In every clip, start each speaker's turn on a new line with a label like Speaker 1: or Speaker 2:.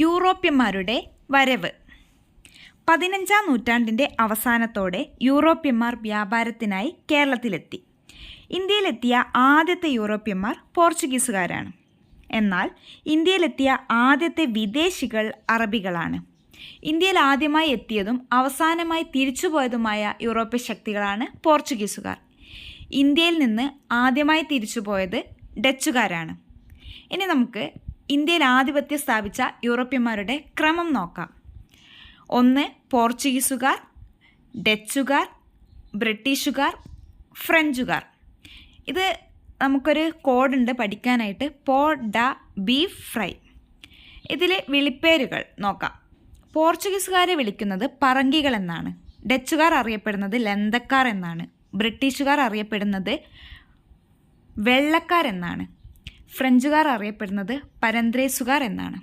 Speaker 1: യൂറോപ്യന്മാരുടെ വരവ്. പതിനഞ്ചാം നൂറ്റാണ്ടിന്റെ അവസാനത്തോടെ യൂറോപ്യന്മാർ വ്യാപാരത്തിനായി കേരളത്തിലെത്തി. ഇന്ത്യയിലെത്തിയ ആദ്യത്തെ യൂറോപ്യന്മാർ പോർച്ചുഗീസുകാരാണ്. എന്നാൽ ഇന്ത്യയിലെത്തിയ ആദ്യത്തെ വിദേശികൾ അറബികളാണ്. ഇന്ത്യയിൽ ആദ്യമായി എത്തിയതും അവസാനമായി തിരിച്ചുപോയതുമായ യൂറോപ്യ ശക്തികളാണ് പോർച്ചുഗീസുകാർ. ഇന്ത്യയിൽ നിന്ന് ആദ്യമായി തിരിച്ചുപോയത് ഡച്ചുകാരാണ്. ഇനി നമുക്ക് ഇന്ത്യയിൽ ആധിപത്യം സ്ഥാപിച്ച യൂറോപ്യന്മാരുടെ ക്രമം നോക്കാം. ഒന്ന് പോർച്ചുഗീസുകാർ ഡച്ചുകാർ ബ്രിട്ടീഷുകാർ ഫ്രഞ്ചുകാർ. ഇത് നമുക്കൊരു കോഡുണ്ട് പഠിക്കാനായിട്ട്. പോ ഡ ബീഫ് ഫ്രൈ. ഇതിലെ വിളിപ്പേരുകൾ നോക്കാം. പോർച്ചുഗീസുകാരെ വിളിക്കുന്നത് പറങ്കികൾ എന്നാണ്. ഡച്ചുകാർ അറിയപ്പെടുന്നത് ലന്തക്കാർ എന്നാണ്. ബ്രിട്ടീഷുകാർ അറിയപ്പെടുന്നത് വെള്ളക്കാർ എന്നാണ്. ഫ്രഞ്ചുകാർ അറിയപ്പെടുന്നത് പരന്ത്രേസുകാർ എന്നാണ്.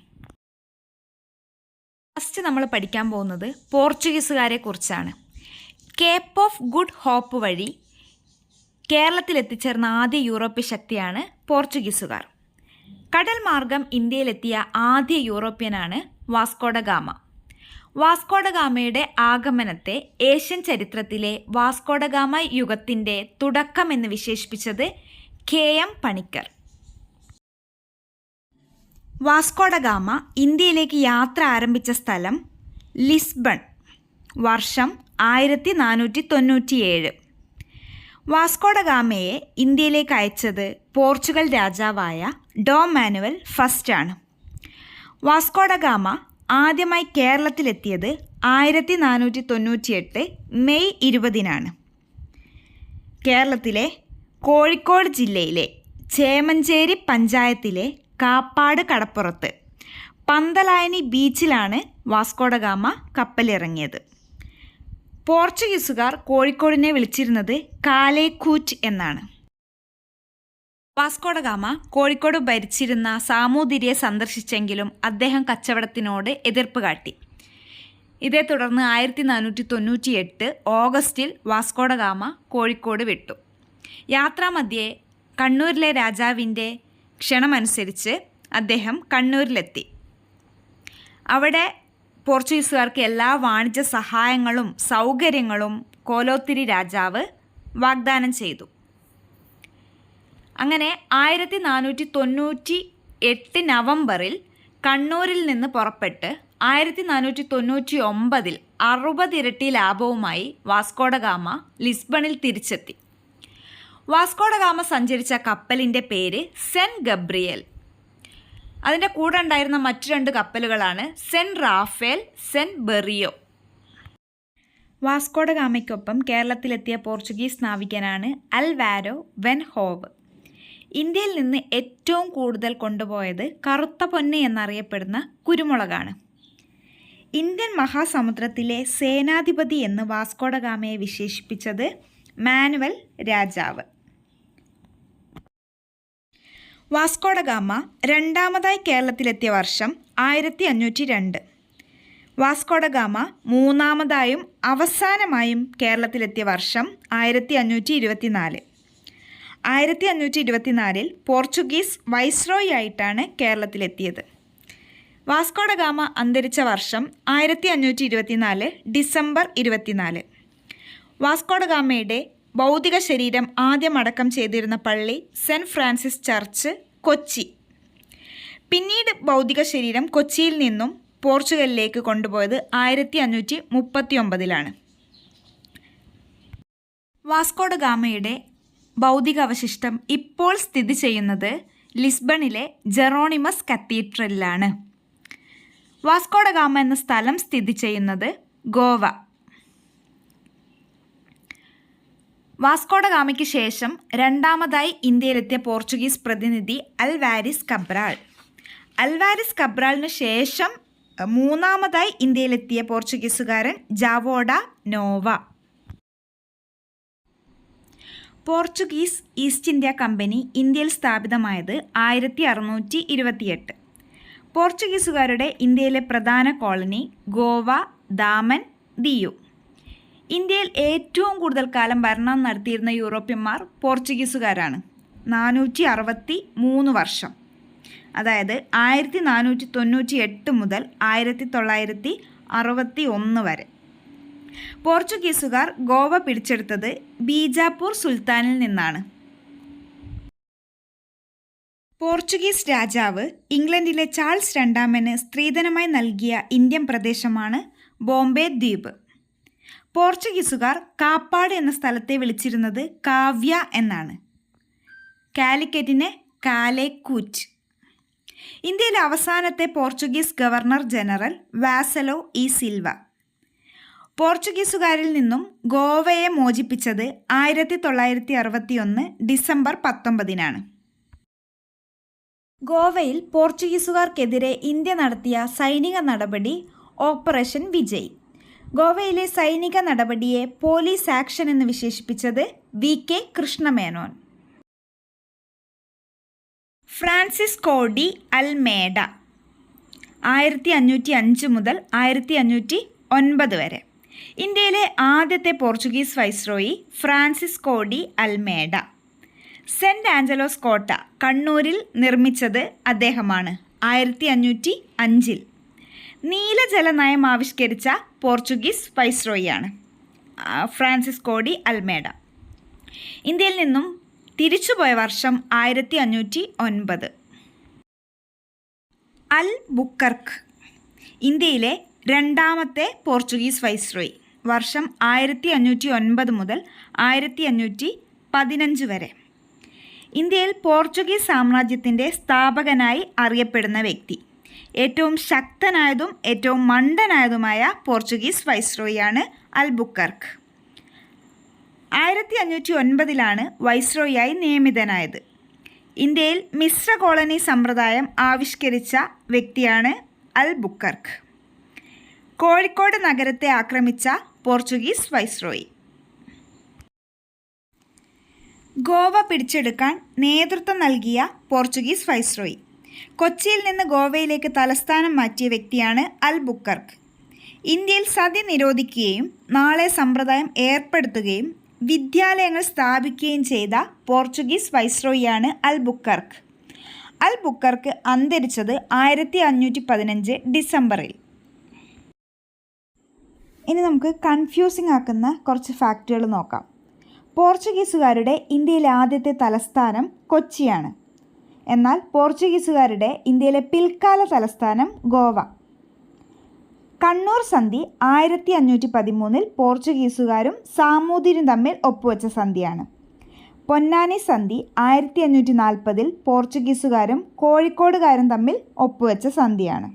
Speaker 1: ഫസ്റ്റ് നമ്മൾ പഠിക്കാൻ പോകുന്നത് പോർച്ചുഗീസുകാരെ കുറിച്ചാണ്. കേപ്പ് ഓഫ് ഗുഡ് ഹോപ്പ് വഴി കേരളത്തിൽ എത്തിച്ചേർന്ന ആദ്യ യൂറോപ്യ ശക്തിയാണ് പോർച്ചുഗീസുകാർ. കടൽ മാർഗം ഇന്ത്യയിലെത്തിയ ആദ്യ യൂറോപ്യനാണ് വാസ്കോഡഗാമ വാസ്കോഡഗാമയുടെ വാസ്കോഡ ആഗമനത്തെ ഏഷ്യൻ ചരിത്രത്തിലെ വാസ്കോഡഗാമ യുഗത്തിന്റെ തുടക്കമെന്ന് വിശേഷിപ്പിച്ചത് K M Panikkar. Vasco da Gama ഇന്ത്യയിലേക്ക് യാത്ര ആരംഭിച്ച സ്ഥലം ലിസ്ബൺ വർഷം ആയിരത്തി നാനൂറ്റി തൊണ്ണൂറ്റിയേഴ് വാസ്കോഡഗാമയെ ഇന്ത്യയിലേക്ക് അയച്ചത് പോർച്ചുഗൽ രാജാവായ ഡോ മാനുവൽ ഫസ്റ്റ് ആണ്. വാസ്കോഡഗാമ ആദ്യമായി കേരളത്തിലെത്തിയത് ആയിരത്തി നാനൂറ്റി തൊണ്ണൂറ്റിയെട്ട് മെയ് ഇരുപതിനാണ്. കേരളത്തിലെ കോഴിക്കോട് ജില്ലയിലെ ചേമഞ്ചേരി പഞ്ചായത്തിലെ കാപ്പാട് കടപ്പുറത്ത്. പന്തലായനി ബീച്ചിലാണ് വാസ്കോഡഗാമ കപ്പലിറങ്ങിയത്. പോർച്ചുഗീസുകാർ കോഴിക്കോടിനെ വിളിച്ചിരുന്നത് കാലേക്കൂറ്റ് എന്നാണ്. വാസ്കോഡഗാമ കോഴിക്കോട് ഭരിച്ചിരുന്ന സാമൂതിരിയെ സന്ദർശിച്ചെങ്കിലും അദ്ദേഹം കച്ചവടത്തിനോട് എതിർപ്പ് കാട്ടി. ഇതേ തുടർന്ന് ആയിരത്തി നാനൂറ്റി തൊണ്ണൂറ്റി എട്ട് ഓഗസ്റ്റിൽ വാസ്കോഡഗാമ കോഴിക്കോട് വിട്ടു. യാത്രാമധ്യേ കണ്ണൂരിലെ രാജാവിന്റെ ക്ഷണമനുസരിച്ച് അദ്ദേഹം കണ്ണൂരിലെത്തി. അവിടെ പോർച്ചുഗീസുകാർക്ക് എല്ലാ വാണിജ്യ സഹായങ്ങളും സൗകര്യങ്ങളും കോലോത്തിരി രാജാവ് വാഗ്ദാനം ചെയ്തു. അങ്ങനെ ആയിരത്തി നാനൂറ്റി തൊണ്ണൂറ്റി എട്ട് നവംബറിൽ കണ്ണൂരിൽ നിന്ന് പുറപ്പെട്ട് ആയിരത്തി നാനൂറ്റി തൊണ്ണൂറ്റി ഒമ്പതിൽ അറുപതിരട്ടി ലാഭവുമായി വാസ്കോഡഗാമ ലിസ്ബണിൽ തിരിച്ചെത്തി. വാസ്കോഡ ഗാമ സഞ്ചരിച്ച കപ്പലിന്റെ പേര് സെൻ ഗബ്രിയൽ. അതിന്റെ കൂടെ ഉണ്ടായിരുന്ന മറ്റു രണ്ട് കപ്പലുകളാണ് സെൻ റാഫേൽ സെൻ ബെറിയോ. വാസ്കോഡഗാമയ്ക്കൊപ്പം കേരളത്തിലെത്തിയ പോർച്ചുഗീസ് നാവികനാണ് അൽവാരോ വെൻ ഹോവ് ഇന്ത്യയിൽ നിന്ന് ഏറ്റവും കൂടുതൽ കൊണ്ടുപോയത് കറുത്ത പൊന്ന് എന്നറിയപ്പെടുന്ന കുരുമുളകാണ്. ഇന്ത്യൻ മഹാസമുദ്രത്തിലെ സേനാധിപതി എന്ന് വാസ്കോഡഗാമയെ വിശേഷിപ്പിച്ചത് മാനുവൽ രാജാവ്. വാസ്കോഡ ഗാമ രണ്ടാമതായി കേരളത്തിലെത്തിയ വർഷം ആയിരത്തി അഞ്ഞൂറ്റി രണ്ട് വാസ്കോഡഗാമ മൂന്നാമതായും അവസാനമായും കേരളത്തിലെത്തിയ വർഷം ആയിരത്തി അഞ്ഞൂറ്റി ഇരുപത്തിനാല് ആയിരത്തി അഞ്ഞൂറ്റി ഇരുപത്തിനാലിൽ പോർച്ചുഗീസ് വൈസ്രോയി ആയിട്ടാണ് കേരളത്തിലെത്തിയത്. വാസ്കോഡഗാമ അന്തരിച്ച വർഷം ആയിരത്തി അഞ്ഞൂറ്റി ഇരുപത്തിനാല്. ഡിസംബർ ഇരുപത്തിനാല് വാസ്കോഡ ഗാമയുടെ ഭൗതിക ശരീരം ആദ്യം അടക്കം ചെയ്തിരുന്ന പള്ളി സെന്റ് ഫ്രാൻസിസ് ചർച്ച് കൊച്ചി. പിന്നീട് ഭൗതിക ശരീരം കൊച്ചിയിൽ നിന്നും പോർച്ചുഗലിലേക്ക് കൊണ്ടുപോയത് ആയിരത്തി അഞ്ഞൂറ്റി മുപ്പത്തി ഒമ്പതിലാണ് വാസ്കോഡ ഗാമയുടെ ഭൗതിക അവശിഷ്ടം ഇപ്പോൾ സ്ഥിതി ചെയ്യുന്നത് ലിസ്ബണിലെ ജെറോണിമസ് കത്തീഡ്രലിലാണ്. വാസ്കോഡ ഗാമ എന്ന സ്ഥലം സ്ഥിതി ചെയ്യുന്നത് ഗോവ. വാസ്കോഡ ഗാമയ്ക്ക് ശേഷം രണ്ടാമതായി ഇന്ത്യയിലെത്തിയ പോർച്ചുഗീസ് പ്രതിനിധി അൽവാരിസ് കബ്രാൾ. അൽവാരിസ് കബ്രാളിന് ശേഷം മൂന്നാമതായി ഇന്ത്യയിലെത്തിയ പോർച്ചുഗീസുകാരൻ João da Nova. Portuguese East India company ഇന്ത്യയിൽ സ്ഥാപിതമായത് ആയിരത്തി അറുന്നൂറ്റി ഇരുപത്തിയെട്ട് പോർച്ചുഗീസുകാരുടെ ഇന്ത്യയിലെ പ്രധാന കോളനി ഗോവ ദാമൻ ദിയു. ഇന്ത്യയിൽ ഏറ്റവും കൂടുതൽ കാലം ഭരണം നടത്തിയിരുന്ന യൂറോപ്യന്മാർ പോർച്ചുഗീസുകാരാണ്. നാനൂറ്റി അറുപത്തി മൂന്ന് വർഷം. അതായത് ആയിരത്തി നാനൂറ്റി തൊണ്ണൂറ്റി എട്ട് മുതൽ ആയിരത്തി തൊള്ളായിരത്തി അറുപത്തി ഒന്ന് വരെ. പോർച്ചുഗീസുകാർ ഗോവ പിടിച്ചെടുത്തത് ബീജാപ്പൂർ സുൽത്താനിൽ നിന്നാണ്. പോർച്ചുഗീസ് രാജാവ് ഇംഗ്ലണ്ടിലെ ചാൾസ് രണ്ടാമന് സ്ത്രീധനമായി നൽകിയ ഇന്ത്യൻ പ്രദേശമാണ് ബോംബെ ദ്വീപ്. പോർച്ചുഗീസുകാർ കാപ്പാട് എന്ന സ്ഥലത്തെ വിളിച്ചിരുന്നത് കാവ്യ എന്നാണ്. കാലിക്കറ്റിനെ കാലേക്കൂറ്റ്. ഇന്ത്യയിലെ അവസാനത്തെ Portuguese governor general Vassalo e Silva. പോർച്ചുഗീസുകാരിൽ നിന്നും ഗോവയെ മോചിപ്പിച്ചത് ആയിരത്തി തൊള്ളായിരത്തി അറുപത്തി ഒന്ന് ഡിസംബർ പത്തൊമ്പതിനാണ്. ഗോവയിൽ പോർച്ചുഗീസുകാർക്കെതിരെ ഇന്ത്യ നടത്തിയ സൈനിക നടപടി ഓപ്പറേഷൻ വിജയ്. ഗോവയിലെ സൈനിക നടപടിയെ പോലീസ് ആക്ഷൻ എന്ന് വിശേഷിപ്പിച്ചത് V K Krishna Menon. Francisco de Almeida ആയിരത്തി അഞ്ഞൂറ്റി അഞ്ച് മുതൽ ആയിരത്തി അഞ്ഞൂറ്റി ഒൻപത് വരെ. ഇന്ത്യയിലെ ആദ്യത്തെ Portuguese viceroy Francisco de Almeida. Saint Angelo's കോട്ട കണ്ണൂരിൽ നിർമ്മിച്ചത് അദ്ദേഹമാണ് ആയിരത്തി അഞ്ഞൂറ്റി അഞ്ചിൽ നീലജല നയം ആവിഷ്കരിച്ച പോർച്ചുഗീസ് വൈസ്രോയിയാണ് ഫ്രാൻസിസ് കോഡി അൽമേഡ. ഇന്ത്യയിൽ നിന്നും തിരിച്ചുപോയ വർഷം ആയിരത്തി അഞ്ഞൂറ്റി ഒൻപത് അൽ ബുക്കർക്ക് ഇന്ത്യയിലെ രണ്ടാമത്തെ പോർച്ചുഗീസ് വൈസ്രോയി വർഷം ആയിരത്തി അഞ്ഞൂറ്റി ഒൻപത് മുതൽ ആയിരത്തി അഞ്ഞൂറ്റി പതിനഞ്ച് വരെ. ഇന്ത്യയിൽ പോർച്ചുഗീസ് സാമ്രാജ്യത്തിന്റെ സ്ഥാപകനായി അറിയപ്പെടുന്ന വ്യക്തി. ഏറ്റവും ശക്തനായതും ഏറ്റവും മണ്ടനായതുമായ പോർച്ചുഗീസ് വൈസ്രോയിയാണ് അൽബുക്കർക്ക് ആയിരത്തി അഞ്ഞൂറ്റി ഒൻപതിലാണ് വൈസ്രോയിയായി നിയമിതനായത്. ഇന്ത്യയിൽ മിശ്ര കോളനി സമ്പ്രദായം ആവിഷ്കരിച്ച വ്യക്തിയാണ് അൽ ബുക്കർക്ക് കോഴിക്കോട് നഗരത്തെ ആക്രമിച്ച പോർച്ചുഗീസ് വൈസ്രോയി. ഗോവ പിടിച്ചെടുക്കാൻ നേതൃത്വം നൽകിയ പോർച്ചുഗീസ് വൈസ്രോയി. കൊച്ചിയിൽ നിന്ന് ഗോവയിലേക്ക് തലസ്ഥാനം മാറ്റിയ വ്യക്തിയാണ് അൽ ബുക്കർക്ക്. ഇന്ത്യയിൽ സതി നിരോധിക്കുകയും നാളെ സമ്പ്രദായം ഏർപ്പെടുത്തുകയും വിദ്യാലയങ്ങൾ സ്ഥാപിക്കുകയും ചെയ്ത പോർച്ചുഗീസ് വൈസ്രോയിയാണ് അൽ ബുക്കർക്ക്. അൽ ബുക്കർക്ക് അന്തരിച്ചത് ആയിരത്തി അഞ്ഞൂറ്റി പതിനഞ്ച് ഡിസംബറിൽ. ഇനി നമുക്ക് കൺഫ്യൂസിംഗ് ആക്കുന്ന കുറച്ച് ഫാക്റ്റുകൾ നോക്കാം. പോർച്ചുഗീസുകാരുടെ ഇന്ത്യയിലെ ആദ്യത്തെ തലസ്ഥാനം കൊച്ചിയാണ്. എന്നാൽ പോർച്ചുഗീസുകാരുടെ ഇന്ത്യയിലെ പിൽക്കാല തലസ്ഥാനം ഗോവ. കണ്ണൂർ സന്ധി ആയിരത്തി അഞ്ഞൂറ്റി പതിമൂന്നിൽ പോർച്ചുഗീസുകാരും സാമൂതിരും തമ്മിൽ ഒപ്പുവെച്ച സന്ധിയാണ്. പൊന്നാനി സന്ധി ആയിരത്തി അഞ്ഞൂറ്റി നാൽപ്പതിൽ പോർച്ചുഗീസുകാരും കോഴിക്കോടുകാരും തമ്മിൽ ഒപ്പുവെച്ച സന്ധിയാണ്.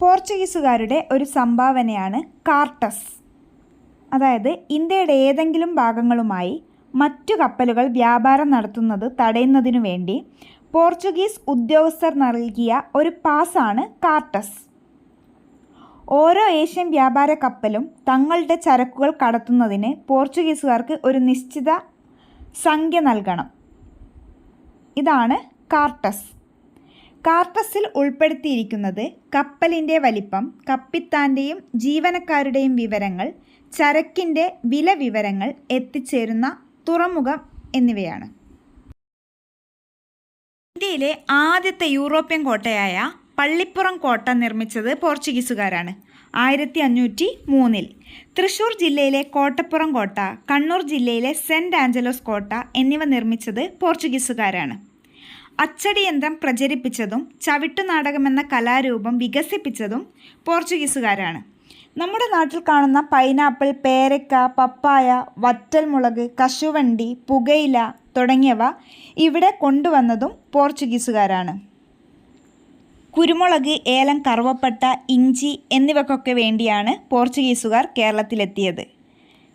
Speaker 1: പോർച്ചുഗീസുകാരുടെ ഒരു സംഭാവനയാണ് കാർട്ടസ്. അതായത് ഇന്ത്യയുടെ ഏതെങ്കിലും ഭാഗങ്ങളുമായി മറ്റു കപ്പലുകൾ വ്യാപാരം നടത്തുന്നത് തടയുന്നതിനു വേണ്ടി പോർച്ചുഗീസ് ഉദ്യോഗസ്ഥർ നൽകിയ ഒരു പാസാണ് കാർട്ടസ്. ഓരോ ഏഷ്യൻ വ്യാപാര കപ്പലും തങ്ങളുടെ ചരക്കുകൾ കടത്തുന്നതിന് പോർച്ചുഗീസുകാർക്ക് ഒരു നിശ്ചിത സംഖ്യ നൽകണം. ഇതാണ് കാർട്ടസ്. കാർട്ടസിൽ ഉൾപ്പെടുത്തിയിരിക്കുന്നത് കപ്പലിന്റെ വലിപ്പം കപ്പിത്താന്റെയും ജീവനക്കാരുടെയും വിവരങ്ങൾ ചരക്കിന്റെ വില വിവരങ്ങൾ എത്തിച്ചേരുന്ന തുറമുഖം എന്നിവയാണ്. ഇന്ത്യയിലെ ആദ്യത്തെ യൂറോപ്യൻ കോട്ടയായ പള്ളിപ്പുറം കോട്ട നിർമ്മിച്ചത് പോർച്ചുഗീസുകാരാണ്. ആയിരത്തി അഞ്ഞൂറ്റി മൂന്നിൽ തൃശൂർ ജില്ലയിലെ കോട്ടപ്പുറം കോട്ട കണ്ണൂർ ജില്ലയിലെ സെന്റ് ആഞ്ചലോസ് കോട്ട എന്നിവ നിർമ്മിച്ചത് പോർച്ചുഗീസുകാരാണ്. അച്ചടി യന്ത്രം പ്രചരിപ്പിച്ചതും ചവിട്ടുനാടകമെന്ന കലാരൂപം വികസിപ്പിച്ചതും പോർച്ചുഗീസുകാരാണ്. നമ്മുടെ നാട്ടിൽ കാണുന്ന പൈനാപ്പിൾ പേരക്ക പപ്പായ വറ്റൽമുളക് കശുവണ്ടി പുകയില തുടങ്ങിയവ ഇവിടെ കൊണ്ടുവന്നതും പോർച്ചുഗീസുകാരാണ്. കുരുമുളക് ഏലം കറുവപ്പട്ട ഇഞ്ചി എന്നിവക്കൊക്കെ വേണ്ടിയാണ് പോർച്ചുഗീസുകാർ കേരളത്തിലെത്തിയത്.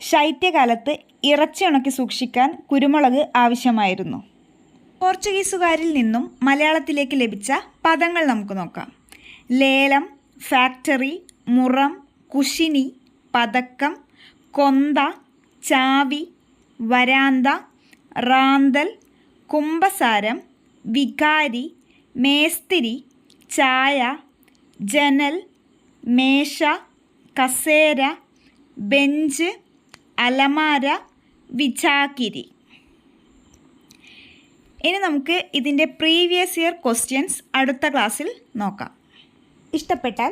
Speaker 1: ശൈത്യകാലത്ത് ഇറച്ചി ഉണക്കി സൂക്ഷിക്കാൻ കുരുമുളക് ആവശ്യമായിരുന്നു. പോർച്ചുഗീസുകാരിൽ നിന്നും മലയാളത്തിലേക്ക് ലഭിച്ച പദങ്ങൾ നമുക്ക് നോക്കാം. ലേലം ഫാക്ടറി മുറം കുശിനി പതക്കം കൊന്ത ചാവി വരാന്ത റാന്തൽ കുംഭസാരം വികാരി മേസ്തിരി ചായ ജനൽ മേശ കസേര ബെഞ്ച് അലമാര വിചാകിരി. ഇനി നമുക്ക് ഇതിന്റെ പ്രീവിയസ് ഇയർ ക്വസ്റ്റ്യൻസ് അടുത്ത ക്ലാസ്സിൽ നോക്കാം. ഇഷ്ടപ്പെട്ടാൽ